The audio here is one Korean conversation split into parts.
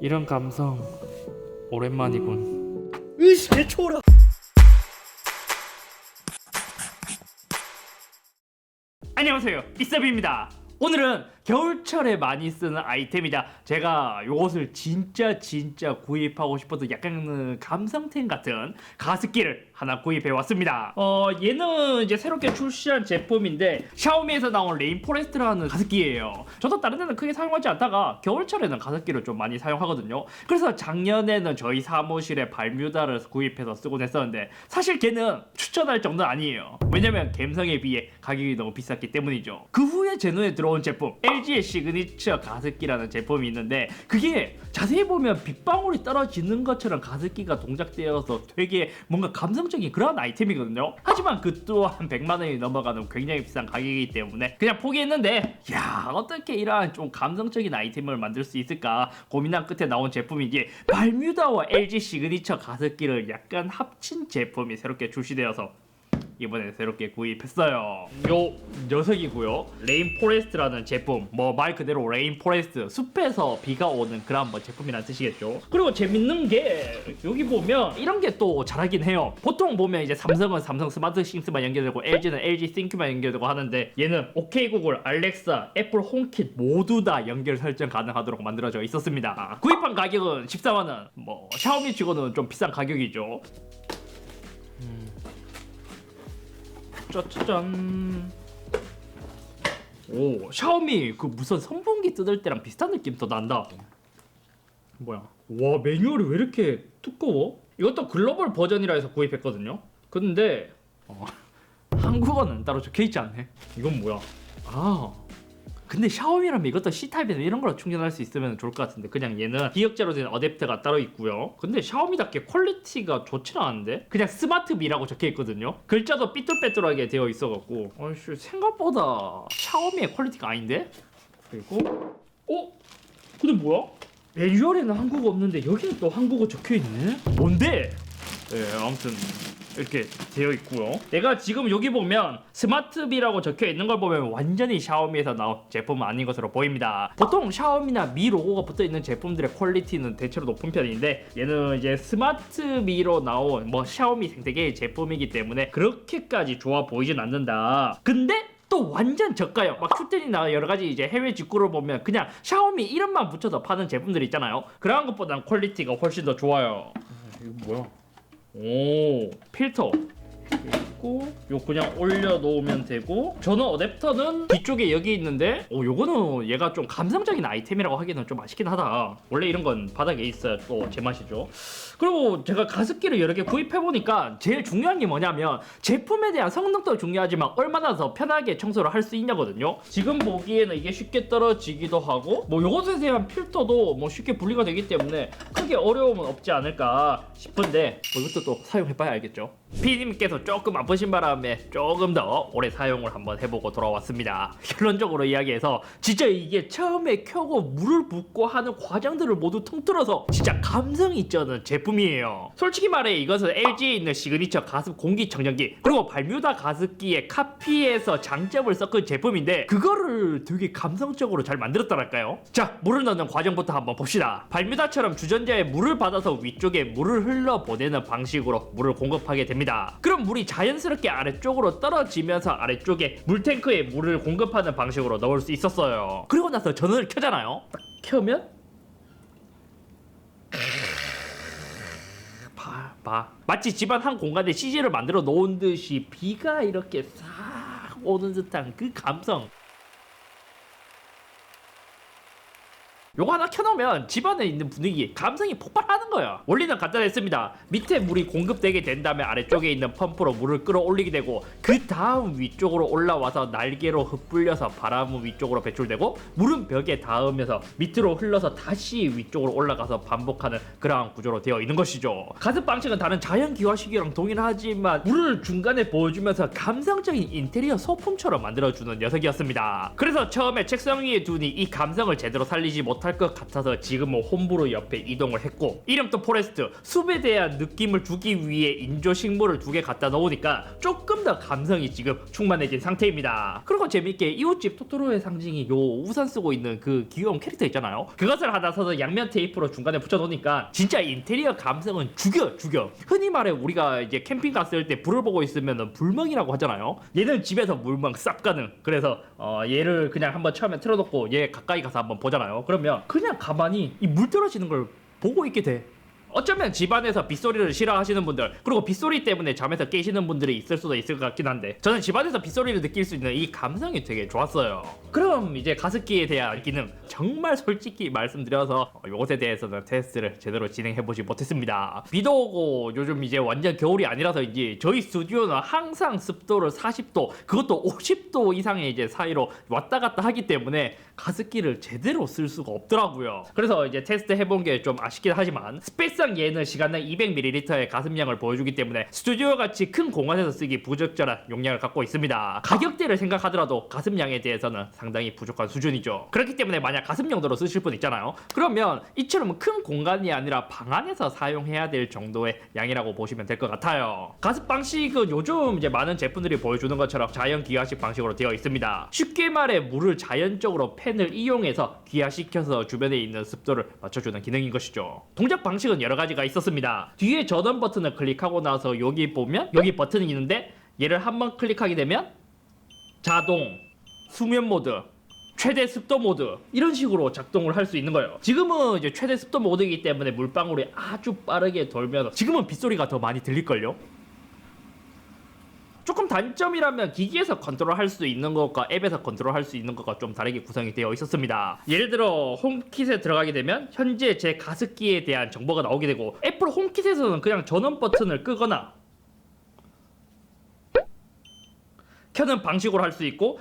이런 감성 오랜만이군. 으씨 개초라 안녕하세요, 이섭입니다. 오늘은 겨울철에 많이 쓰는 아이템이자 제가 이것을 진짜 진짜 구입하고 싶어서 약간 감성템 같은 가습기를 하나 구입해 왔습니다. 어 얘는 이제 새롭게 출시한 제품인데 샤오미에서 나온 레인포레스트라는 가습기예요. 저도 다른 데는 크게 사용하지 않다가 겨울철에는 가습기를 좀 많이 사용하거든요. 그래서 작년에는 저희 사무실에 발뮤다를 구입해서 쓰곤 했었는데 사실 걔는 추천할 정도는 아니에요. 왜냐면 감성에 비해 가격이 너무 비쌌기 때문이죠. 그 후에 제 눈에 들어온 제품 LG의 시그니처 가습기라는 제품이 있는데 그게 자세히 보면 빗방울이 떨어지는 것처럼 가습기가 동작되어서 되게 뭔가 감성적인 그런 아이템이거든요. 하지만 그 또한 100만 원이 넘어가는 굉장히 비싼 가격이기 때문에 그냥 포기했는데 야 어떻게 이러한 좀 감성적인 아이템을 만들 수 있을까 고민한 끝에 나온 제품이지 발뮤다와 LG 시그니처 가습기를 약간 합친 제품이 새롭게 출시되어서 이번에 새롭게 구입했어요. 요 녀석이고요. 레인포레스트라는 제품. 뭐 말 그대로 레인포레스트 숲에서 비가 오는 그런 뭐 제품이란 뜻이겠죠. 그리고 재밌는 게 여기 보면 이런 게 또 잘하긴 해요. 보통 보면 이제 삼성은 삼성 스마트 싱스만 연결되고 LG는 LG 싱크만 연결되고 하는데 얘는 OK 구글, 알렉사, 애플 홈킷 모두 다 연결 설정 가능하도록 만들어져 있었습니다. 구입한 가격은 14만 원. 뭐 샤오미 치고는 좀 비싼 가격이죠. 짜자잔. 오 샤오미 그 무슨 선풍기 뜯을 때랑 비슷한 느낌 더 난다. 뭐야? 와 매뉴얼이 왜 이렇게 두꺼워? 이것도 글로벌 버전이라 해서 구입했거든요. 근데 어, 한국어는 따로 적혀 있지 않네. 이건 뭐야? 아 근데 샤오미라면 이것도 C타입이나 이런 걸로 충전할 수 있으면 좋을 것 같은데 그냥 얘는 기역자로 된 어댑터가 따로 있고요. 근데 샤오미답게 퀄리티가 좋진 않은데? 그냥 스마트비라고 적혀 있거든요. 글자도 삐뚤빼뚤하게 되어 있어갖고. 어이씨 생각보다 샤오미의 퀄리티가 아닌데? 그리고 어? 근데 뭐야? 매뉴얼에는 한국어 없는데 여기는 또 한국어 적혀 있네? 뭔데? 네 아무튼 이렇게 되어 있고요. 내가 지금 여기 보면 스마트비라고 적혀 있는 걸 보면 완전히 샤오미에서 나온 제품은 아닌 것으로 보입니다. 보통 샤오미나 미 로고가 붙어 있는 제품들의 퀄리티는 대체로 높은 편인데 얘는 이제 스마트비로 나온 뭐 샤오미 생태계의 제품이기 때문에 그렇게까지 좋아 보이진 않는다. 근데 또 완전 저가요. 막 큐텐이나 여러 가지 이제 해외 직구를 보면 그냥 샤오미 이름만 붙여서 파는 제품들 있잖아요. 그런 것보다는 퀄리티가 훨씬 더 좋아요. 이거 뭐야? 오. 필터 있고 요 그냥 올려 놓으면 되고. 전원 어댑터는 뒤쪽에 여기 있는데 오 요거는 얘가 좀 감성적인 아이템이라고 하기는 좀 아쉽긴 하다. 원래 이런 건 바닥에 있어야 또 제맛이죠. 그리고 제가 가습기를 여러 개 구입해 보니까 제일 중요한 게 뭐냐면 제품에 대한 성능도 중요하지만 얼마나 더 편하게 청소를 할 수 있냐거든요. 지금 보기에는 이게 쉽게 떨어지기도 하고 뭐 요것에 대한 필터도 뭐 쉽게 분리가 되기 때문에 크게 어려움은 없지 않을까 싶은데 뭐 이것도 또 사용해봐야 알겠죠? 피디님께서 조금 아프신 바람에 조금 더 오래 사용을 한번 해보고 돌아왔습니다. 결론적으로 이야기해서 진짜 이게 처음에 켜고 물을 붓고 하는 과정들을 모두 통틀어서 진짜 감성이 있는 제품이에요. 솔직히 말해 이것은 LG에 있는 시그니처 가습 공기청정기 그리고 발뮤다 가습기의 카피에서 장점을 섞은 제품인데 그거를 되게 감성적으로 잘 만들었다랄까요? 자 물을 넣는 과정부터 한번 봅시다. 발뮤다처럼 주전자에 물을 받아서 위쪽에 물을 흘러 보내는 방식으로 물을 공급하게 됩니다. 그럼 물이 자연스럽게 아래쪽으로 떨어지면서 아래쪽에 물탱크에 물을 공급하는 방식으로 넣을 수 있었어요. 그리고 나서 전원을 켜잖아요. 딱 켜면 봐, 봐. 마치 집안 한 공간에 CG를 만들어 놓은 듯이 비가 이렇게 싹 오는 듯한 그 감성. 요거 하나 켜놓으면 집안에 있는 분위기, 감성이 폭발하는 거야. 원리는 간단했습니다. 밑에 물이 공급되게 된 다음에 아래쪽에 있는 펌프로 물을 끌어올리게 되고 그 다음 위쪽으로 올라와서 날개로 흩불려서 바람은 위쪽으로 배출되고 물은 벽에 닿으면서 밑으로 흘러서 다시 위쪽으로 올라가서 반복하는 그러한 구조로 되어 있는 것이죠. 가습 방식은 다른 자연 기화식이랑 동일하지만 물을 중간에 보여주면서 감성적인 인테리어 소품처럼 만들어주는 녀석이었습니다. 그래서 처음에 책상 위에 두니 이 감성을 제대로 살리지 못한 못할 것 같아서 지금은 홈브루 옆에 이동을 했고 이름도 포레스트 숲에 대한 느낌을 주기 위해 인조 식물을 두 개 갖다 놓으니까 조금 더 감성이 지금 충만해진 상태입니다. 그리고 재밌게 이웃집 토토로의 상징이 요 우산 쓰고 있는 그 귀여운 캐릭터 있잖아요. 그것을 하나 사서 양면 테이프로 중간에 붙여놓으니까 진짜 인테리어 감성은 죽여 죽여. 흔히 말해 우리가 이제 캠핑 갔을 때 불을 보고 있으면 불멍이라고 하잖아요. 얘는 집에서 물멍 쌉 가능. 그래서 어, 얘를 그냥 한번 처음에 틀어놓고 얘 가까이 가서 한번 보잖아요. 그러면 그냥 가만히 이 물 떨어지는 걸 보고 있게 돼. 어쩌면 집안에서 빗소리를 싫어하시는 분들 그리고 빗소리 때문에 잠에서 깨시는 분들이 있을 수도 있을 것 같긴 한데 저는 집안에서 빗소리를 느낄 수 있는 이 감성이 되게 좋았어요. 그럼 이제 가습기에 대한 기능 정말 솔직히 말씀드려서 어, 이것에 대해서는 테스트를 제대로 진행해보지 못했습니다. 비도 오고 요즘 이제 완전 겨울이 아니라서인지 저희 스튜디오는 항상 습도를 40도 그것도 50도 이상의 이제 사이로 왔다 갔다 하기 때문에 가습기를 제대로 쓸 수가 없더라고요. 그래서 이제 테스트 해본 게 좀 아쉽긴 하지만 스페이스 상 얘는 시간당 200ml의 가습량을 보여주기 때문에 스튜디오 같이 큰 공간에서 쓰기 부적절한 용량을 갖고 있습니다. 가격대를 생각하더라도 가습량에 대해서는 상당히 부족한 수준이죠. 그렇기 때문에 만약 가습 용도로 쓰실 분 있잖아요. 그러면 이처럼 큰 공간이 아니라 방 안에서 사용해야 될 정도의 양이라고 보시면 될 것 같아요. 가습 방식은 요즘 이제 많은 제품들이 보여주는 것처럼 자연 기화식 방식으로 되어 있습니다. 쉽게 말해 물을 자연적으로 팬을 이용해서 기화시켜서 주변에 있는 습도를 맞춰주는 기능인 것이죠. 동작 방식은 여러 가지가 있었습니다. 뒤에 전원 버튼을 클릭하고 나서 여기 보면 여기 버튼이 있는데 얘를 한번 클릭하게 되면 자동, 수면 모드, 최대 습도 모드 이런 식으로 작동을 할 수 있는 거예요. 지금은 이제 최대 습도 모드이기 때문에 물방울이 아주 빠르게 돌면서 지금은 빗소리가 더 많이 들릴걸요. 조금 단점이라면 기기에서 컨트롤할 수 있는 것과 앱에서 컨트롤할 수 있는 것과 좀 다르게 구성이 되어 있었습니다. 예를 들어 홈킷에 들어가게 되면 현재 제 가습기에 대한 정보가 나오게 되고 애플 홈킷에서는 그냥 전원 버튼을 끄거나 켜는 방식으로 할 수 있고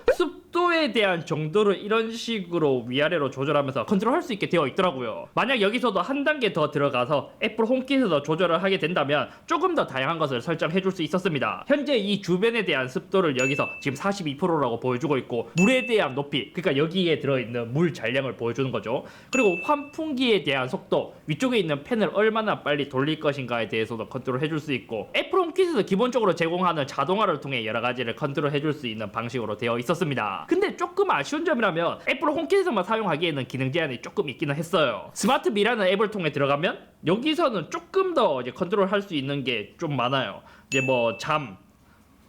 습도에 대한 정도를 이런 식으로 위아래로 조절하면서 컨트롤할 수 있게 되어 있더라고요. 만약 여기서도 한 단계 더 들어가서 애플 홈킷에서 조절을 하게 된다면 조금 더 다양한 것을 설정해 줄 수 있었습니다. 현재 이 주변에 대한 습도를 여기서 지금 42%라고 보여주고 있고 물에 대한 높이 그러니까 여기에 들어있는 물 잔량을 보여주는 거죠. 그리고 환풍기에 대한 속도 위쪽에 있는 팬을 얼마나 빨리 돌릴 것인가에 대해서도 컨트롤 해줄 수 있고 애플 홈킷에서 기본적으로 제공하는 자동화를 통해 여러 가지를 컨트롤 해줄 수 있는 방식으로 되어 있었습니다. 근데 조금 아쉬운 점이라면 애플 홈킷에서만 사용하기에는 기능 제한이 조금 있기는 했어요. 스마트 미라는 앱을 통해 들어가면 여기서는 조금 더 이제 컨트롤 할 수 있는 게 좀 많아요. 이제 뭐 잠,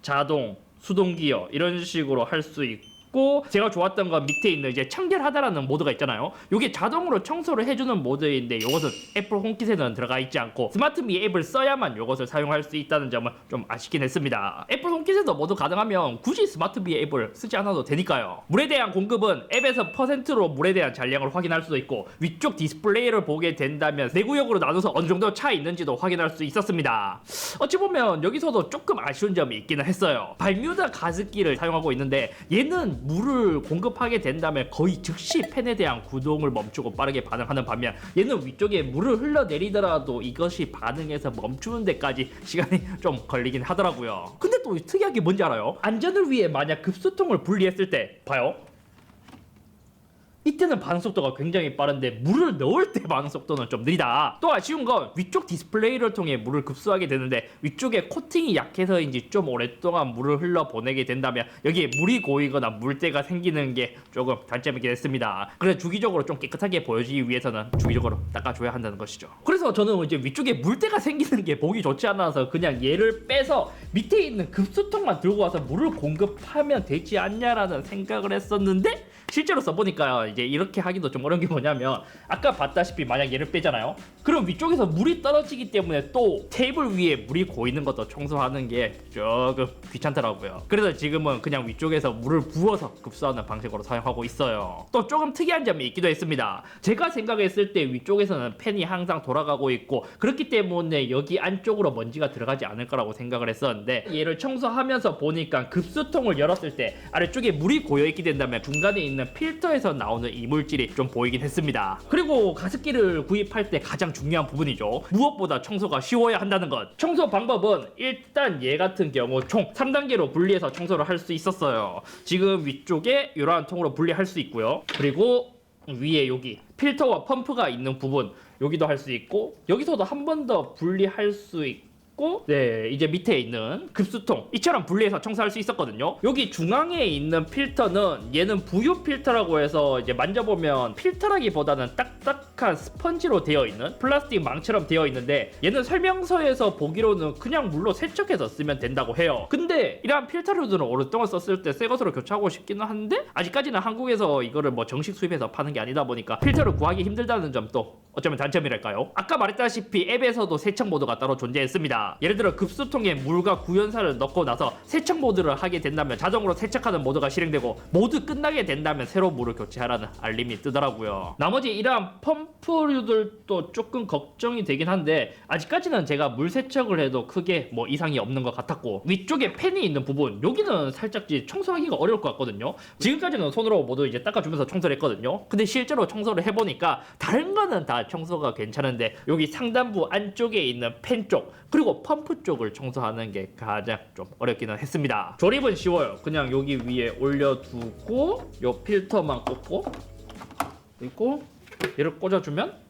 자동, 수동 기어 이런 식으로 할 수 있고 제가 좋았던 건 밑에 있는 이제 청결하다라는 모드가 있잖아요. 이게 자동으로 청소를 해주는 모드인데 이것은 애플 홈킷에는 들어가 있지 않고 스마트미 앱을 써야만 이것을 사용할 수 있다는 점은 좀 아쉽긴 했습니다. 애플 홈킷에도 모두 가능하면 굳이 스마트미 앱을 쓰지 않아도 되니까요. 물에 대한 공급은 앱에서 퍼센트로 물에 대한 잔량을 확인할 수도 있고 위쪽 디스플레이를 보게 된다면 네 구역으로 나눠서 어느 정도 차 있는지도 확인할 수 있었습니다. 어찌 보면 여기서도 조금 아쉬운 점이 있기는 했어요. 발뮤다 가습기를 사용하고 있는데 얘는 물을 공급하게 된다면 거의 즉시 팬에 대한 구동을 멈추고 빠르게 반응하는 반면 얘는 위쪽에 물을 흘러내리더라도 이것이 반응해서 멈추는 데까지 시간이 좀 걸리긴 하더라고요. 근데 또 특이한 게 뭔지 알아요? 안전을 위해 만약 급수통을 분리했을 때 봐요. 이때는 반응 속도가 굉장히 빠른데 물을 넣을 때 반응 속도는 좀 느리다. 또 아쉬운 건 위쪽 디스플레이를 통해 물을 급수하게 되는데 위쪽에 코팅이 약해서인지 좀 오랫동안 물을 흘러 보내게 된다면 여기에 물이 고이거나 물때가 생기는 게 조금 단점이긴 했습니다. 그래서 주기적으로 좀 깨끗하게 보여지기 위해서는 주기적으로 닦아줘야 한다는 것이죠. 그래서 저는 이제 위쪽에 물때가 생기는 게 보기 좋지 않아서 그냥 얘를 빼서 밑에 있는 급수통만 들고 와서 물을 공급하면 되지 않냐라는 생각을 했었는데 실제로 써보니까 이제 이렇게 하기도 좀 어려운 게 뭐냐면 아까 봤다시피 만약 얘를 빼잖아요. 그럼 위쪽에서 물이 떨어지기 때문에 또 테이블 위에 물이 고이는 것도 청소하는 게 조금 귀찮더라고요. 그래서 지금은 그냥 위쪽에서 물을 부어서 급수하는 방식으로 사용하고 있어요. 또 조금 특이한 점이 있기도 했습니다. 제가 생각했을 때 위쪽에서는 팬이 항상 돌아가고 있고 그렇기 때문에 여기 안쪽으로 먼지가 들어가지 않을 거라고 생각을 했었는데 얘를 청소하면서 보니까 급수통을 열었을 때 아래쪽에 물이 고여 있게 된다면 중간에 있는 필터에서 나오는 이물질이 좀 보이긴 했습니다. 그리고 가습기를 구입할 때 가장 중요한 부분이죠. 무엇보다 청소가 쉬워야 한다는 것. 청소 방법은 일단 얘 같은 경우 총 3단계로 분리해서 청소를 할 수 있었어요. 지금 위쪽에 이러한 통으로 분리할 수 있고요. 그리고 위에 여기 필터와 펌프가 있는 부분 여기도 할 수 있고 여기서도 한 번 더 분리할 수 있고 네 이제 밑에 있는 급수통 이처럼 분리해서 청소할 수 있었거든요. 여기 중앙에 있는 필터는 얘는 부유 필터라고 해서 이제 만져보면 필터라기보다는 딱딱한 스펀지로 되어 있는 플라스틱 망처럼 되어 있는데 얘는 설명서에서 보기로는 그냥 물로 세척해서 쓰면 된다고 해요. 근데 이러한 필터류들은 오랫동안 썼을 때 새 것으로 교체하고 싶기는 한데 아직까지는 한국에서 이거를 뭐 정식 수입해서 파는 게 아니다 보니까 필터를 구하기 힘들다는 점도 어쩌면 단점이랄까요? 아까 말했다시피 앱에서도 세척 모드가 따로 존재했습니다 예를 들어 급수통에 물과 구연사를 넣고 나서 세척 모드를 하게 된다면 자동으로 세척하는 모드가 실행되고 모두 끝나게 된다면 새로 물을 교체하라는 알림이 뜨더라고요. 나머지 이러한 펌프류들도 조금 걱정이 되긴 한데 아직까지는 제가 물 세척을 해도 크게 뭐 이상이 없는 것 같았고 위쪽에 팬이 있는 부분 여기는 살짝 청소하기가 어려울 것 같거든요. 지금까지는 손으로 모두 이제 닦아주면서 청소를 했거든요. 근데 실제로 청소를 해보니까 다른 거는 다 청소가 괜찮은데 여기 상단부 안쪽에 있는 팬 쪽 그리고 펌프 쪽을 청소하는 게 가장 좀 어렵기는 했습니다. 조립은 쉬워요. 그냥 여기 위에 올려두고 요 필터만 꽂고 그리고 얘를 꽂아주면 음,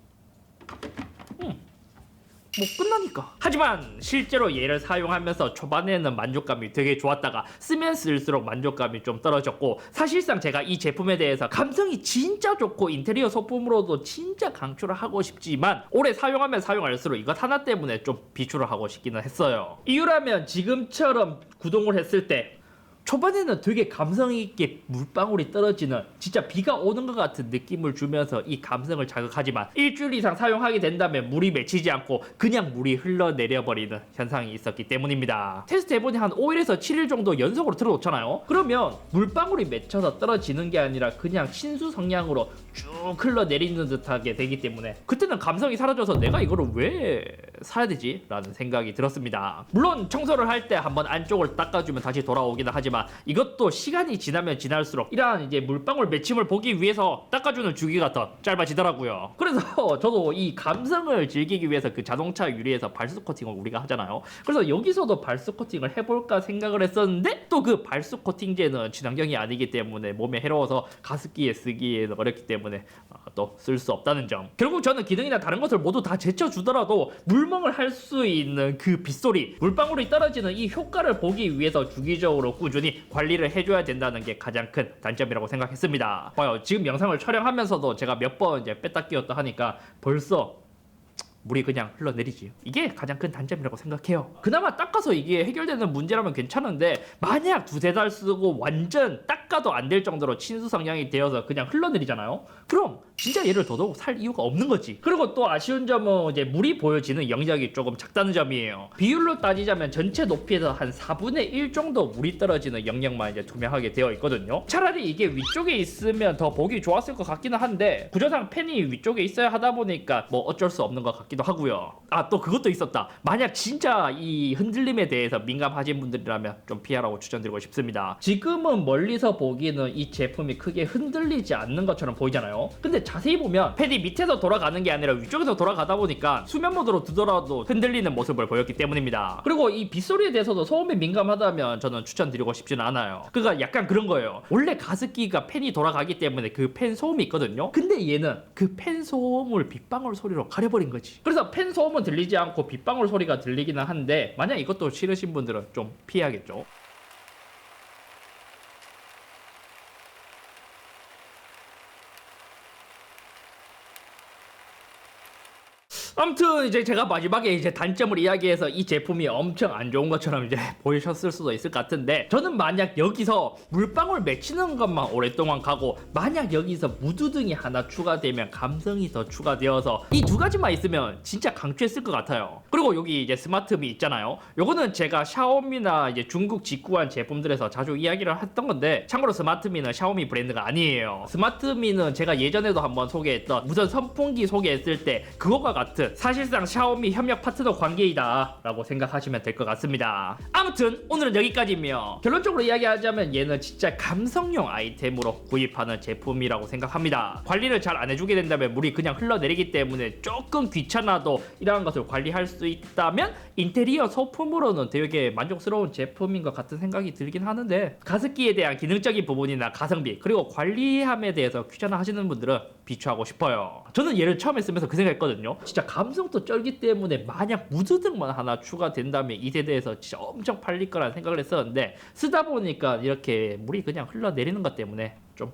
뭐 끝나니까. 하지만 실제로 얘를 사용하면서 초반에는 만족감이 되게 좋았다가 쓰면 쓸수록 만족감이 좀 떨어졌고 사실상 제가 이 제품에 대해서 감성이 진짜 좋고 인테리어 소품으로도 진짜 강추를 하고 싶지만 오래 사용하면 사용할수록 이것 하나 때문에 좀 비추를 하고 싶기는 했어요. 이유라면 지금처럼 구동을 했을 때 초반에는 되게 감성 있게 물방울이 떨어지는 진짜 비가 오는 것 같은 느낌을 주면서 이 감성을 자극하지만 일주일 이상 사용하게 된다면 물이 맺히지 않고 그냥 물이 흘러내려 버리는 현상이 있었기 때문입니다. 테스트 해보니 한 5일에서 7일 정도 연속으로 틀어놓잖아요. 그러면 물방울이 맺혀서 떨어지는 게 아니라 그냥 신수 성량으로 쭉 흘러내리는 듯하게 되기 때문에 그때는 감성이 사라져서 내가 이거를 왜 사야 되지? 라는 생각이 들었습니다. 물론 청소를 할 때 한번 안쪽을 닦아주면 다시 돌아오기는 하지만 이것도 시간이 지나면 지날수록 이러한 이제 물방울 맺힘을 보기 위해서 닦아주는 주기가 더 짧아지더라고요. 그래서 저도 이 감성을 즐기기 위해서 그 자동차 유리에서 발수 코팅을 우리가 하잖아요. 그래서 여기서도 발수 코팅을 해볼까 생각을 했었는데 또 그 발수 코팅제는 친환경이 아니기 때문에 몸에 해로워서 가습기에 쓰기에는 어렵기 때문에 어, 또쓸 수 없다는 점. 결국 저는 기능이나 다른 것을 모두 다 제쳐주더라도 물멍을 할 수 있는 그 빗소리, 물방울이 떨어지는 이 효과를 보기 위해서 주기적으로 꾸준히 관리를 해줘야 된다는 게 가장 큰 단점이라고 생각했습니다. 봐요, 지금 영상을 촬영하면서도 제가 몇 번 이제 뺐다 끼웠다 하니까 벌써 물이 그냥 흘러내리지. 이게 가장 큰 단점이라고 생각해요. 그나마 닦아서 이게 해결되는 문제라면 괜찮은데 만약 두세 달 쓰고 완전 닦아도 안 될 정도로 친수 성량이 되어서 그냥 흘러내리잖아요. 그럼 진짜 얘를 더더욱 살 이유가 없는 거지. 그리고 또 아쉬운 점은 이제 물이 보여지는 영역이 조금 작다는 점이에요. 비율로 따지자면 전체 높이에서 한 4분의 1 정도 물이 떨어지는 영역만 이제 투명하게 되어 있거든요. 차라리 이게 위쪽에 있으면 더 보기 좋았을 것 같기는 한데 구조상 팬이 위쪽에 있어야 하다 보니까 뭐 어쩔 수 없는 것 같기도 하고요. 아 또 그것도 있었다. 만약 진짜 이 흔들림에 대해서 민감하신 분들이라면 좀 피하라고 추천드리고 싶습니다. 지금은 멀리서 보기에는 이 제품이 크게 흔들리지 않는 것처럼 보이잖아요. 근데 자세히 보면 팬이 밑에서 돌아가는 게 아니라 위쪽에서 돌아가다 보니까 수면 모드로 두더라도 흔들리는 모습을 보였기 때문입니다. 그리고 이 빗소리에 대해서도 소음에 민감하다면 저는 추천드리고 싶지는 않아요. 그가 약간 그런 거예요. 원래 가습기가 팬이 돌아가기 때문에 그 팬 소음이 있거든요. 근데 얘는 그 팬 소음을 빗방울 소리로 가려버린 거지. 그래서 팬 소음은 들리지 않고 빗방울 소리가 들리기는 한데 만약 이것도 싫으신 분들은 좀 피해야겠죠. 아무튼 이제 제가 마지막에 이제 단점을 이야기해서 이 제품이 엄청 안 좋은 것처럼 이제 보이셨을 수도 있을 것 같은데 저는 만약 여기서 물방울 맺히는 것만 오랫동안 가고 만약 여기서 무드등이 하나 추가되면 감성이 더 추가되어서 이 두 가지만 있으면 진짜 강추했을 것 같아요. 그리고 여기 이제 스마트미 있잖아요. 요거는 제가 샤오미나 이제 중국 직구한 제품들에서 자주 이야기를 했던 건데 참고로 스마트미는 샤오미 브랜드가 아니에요. 스마트미는 제가 예전에도 한번 소개했던 무선 선풍기 소개했을 때 그거와 같은 어쨌든 사실상 샤오미 협력 파트너 관계이다 라고 생각하시면 될 것 같습니다. 아무튼 오늘은 여기까지며 결론적으로 이야기하자면 얘는 진짜 감성용 아이템으로 구입하는 제품이라고 생각합니다. 관리를 잘 안 해주게 된다면 물이 그냥 흘러내리기 때문에 조금 귀찮아도 이러한 것을 관리할 수 있다면 인테리어 소품으로는 되게 만족스러운 제품인 것 같은 생각이 들긴 하는데 가습기에 대한 기능적인 부분이나 가성비 그리고 관리함에 대해서 귀찮아 하시는 분들은 비추하고 싶어요. 저는 얘를 처음에 쓰면서 그 생각했거든요. 진짜 감성도 쩔기 때문에 만약 무드등만 하나 추가된다면 이 세대에서 진짜 엄청 팔릴 거라는 생각을 했었는데 쓰다 보니까 이렇게 물이 그냥 흘러내리는 것 때문에 좀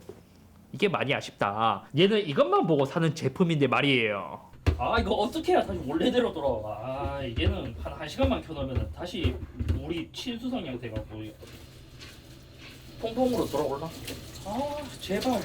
이게 많이 아쉽다. 얘는 이것만 보고 사는 제품인데 말이에요. 아 이거 어떻게 해야 다시 원래대로 돌아와? 아 이게는 한 1시간만 켜놓으면 다시 물이 친수성 형태가 보여 통풍으로 돌아올라? 아 제발